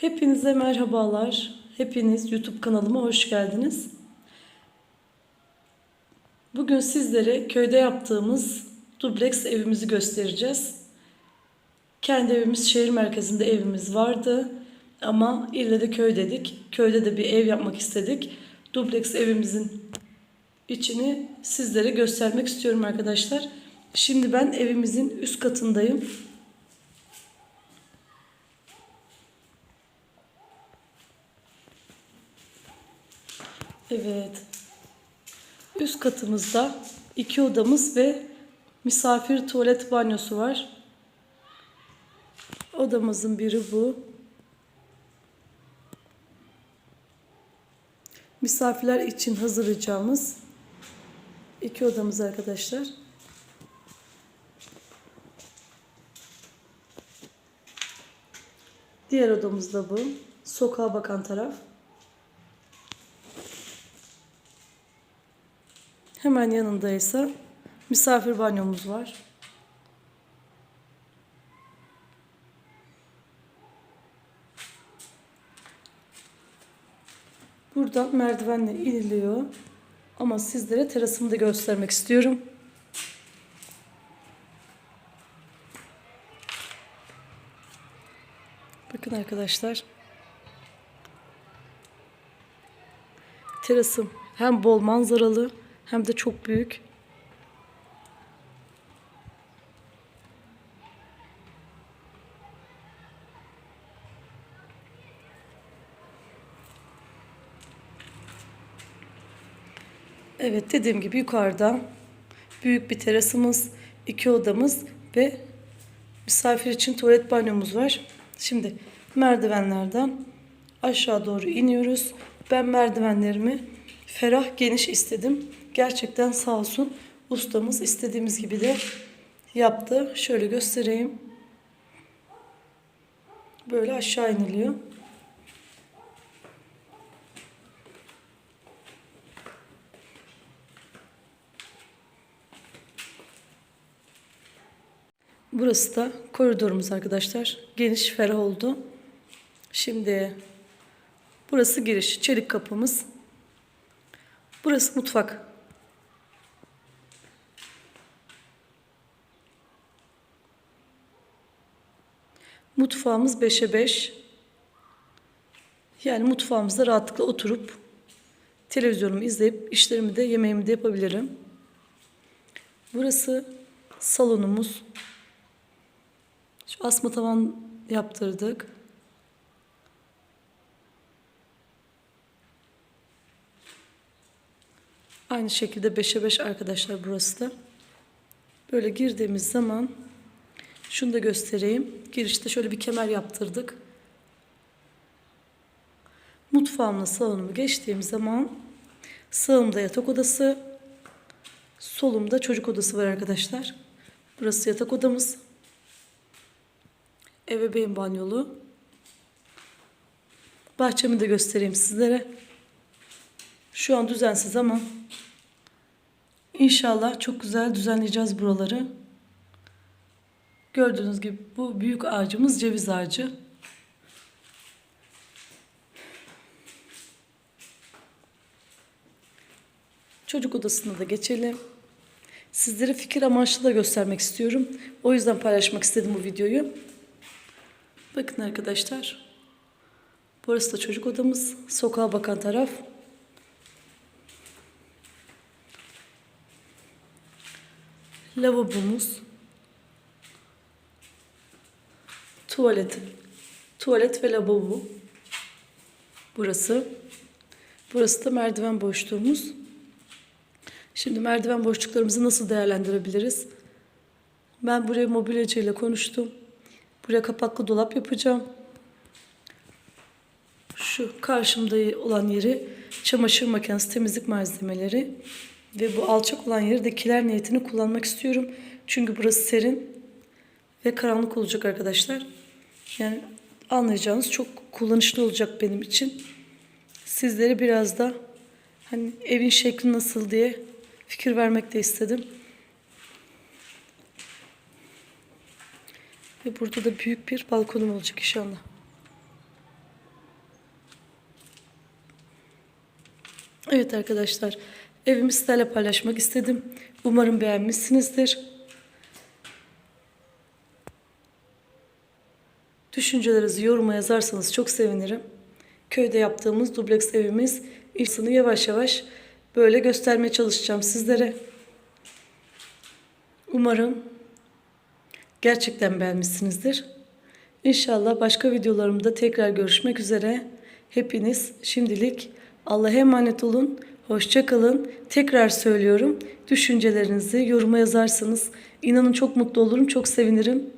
Hepinize merhabalar. Hepiniz YouTube kanalıma hoş geldiniz. Bugün sizlere köyde yaptığımız dubleks evimizi göstereceğiz. Kendi evimiz şehir merkezinde evimiz vardı. Ama ille de köy dedik. Köyde de bir ev yapmak istedik. Dubleks evimizin içini sizlere göstermek istiyorum arkadaşlar. Şimdi ben evimizin üst katındayım. Evet. Üst katımızda iki odamız ve misafir tuvalet banyosu var. Odamızın biri bu. Misafirler için hazırlayacağımız iki odamız arkadaşlar. Diğer odamız da bu. Sokağa bakan taraf. Hemen yanında ise misafir banyomuz var. Buradan merdivenle iniliyor. Ama sizlere terasımı da göstermek istiyorum. Bakın arkadaşlar. Terasım hem bol manzaralı hem de çok büyük. Evet dediğim gibi yukarıda büyük bir terasımız, iki odamız ve misafir için tuvalet banyomuz var. Şimdi merdivenlerden aşağı doğru iniyoruz. Ben merdivenlerimi ferah geniş istedim. Gerçekten sağ olsun ustamız istediğimiz gibi de yaptı. Şöyle göstereyim. Böyle aşağı iniliyor. Burası da koridorumuz arkadaşlar. Geniş, ferah oldu. Şimdi burası giriş. Çelik kapımız. Burası mutfak. Mutfağımız 5'e 5. Yani mutfağımızda rahatlıkla oturup televizyonumu izleyip işlerimi de yemeğimi de yapabilirim. Burası salonumuz. Şu asma tavan yaptırdık. Aynı şekilde 5'e 5 arkadaşlar burası da. Böyle girdiğimiz zaman şunu da göstereyim. Girişte şöyle bir kemer yaptırdık. Mutfağımla salonumu geçtiğim zaman sağımda yatak odası, solumda çocuk odası var arkadaşlar. Burası yatak odamız. Ebeveyn banyolu. Bahçemi de göstereyim sizlere. Şu an düzensiz ama inşallah çok güzel düzenleyeceğiz buraları. Gördüğünüz gibi bu büyük ağacımız ceviz ağacı. Çocuk odasına da geçelim. Sizlere fikir amaçlı da göstermek istiyorum. O yüzden paylaşmak istedim bu videoyu. Bakın arkadaşlar. Burası da çocuk odamız. Sokağa bakan taraf. Lavabomuz. Tuvalet. Tuvalet ve lavabo. Burası. Burası da merdiven boşluğumuz. Şimdi merdiven boşluklarımızı nasıl değerlendirebiliriz? Ben buraya mobilyacıyla konuştum. Buraya kapaklı dolap yapacağım. Şu karşımda olan yeri çamaşır makinesi, temizlik malzemeleri ve bu alçak olan yeri de kiler niyetini kullanmak istiyorum. Çünkü burası serin ve karanlık olacak arkadaşlar. Yani anlayacağınız çok kullanışlı olacak benim için. Sizlere biraz da hani evin şekli nasıl diye fikir vermek de istedim. Ve burada da büyük bir balkonum olacak inşallah. Evet arkadaşlar, evimi sizlerle paylaşmak istedim. Umarım beğenmişsinizdir. Düşüncelerinizi yoruma yazarsanız çok sevinirim. Köyde yaptığımız dubleks evimiz İhsan'ı yavaş yavaş böyle göstermeye çalışacağım sizlere. Umarım gerçekten beğenmişsinizdir. İnşallah başka videolarımda tekrar görüşmek üzere. Hepiniz şimdilik Allah'a emanet olun. Hoşça kalın. Tekrar söylüyorum. Düşüncelerinizi yoruma yazarsanız inanın çok mutlu olurum, çok sevinirim.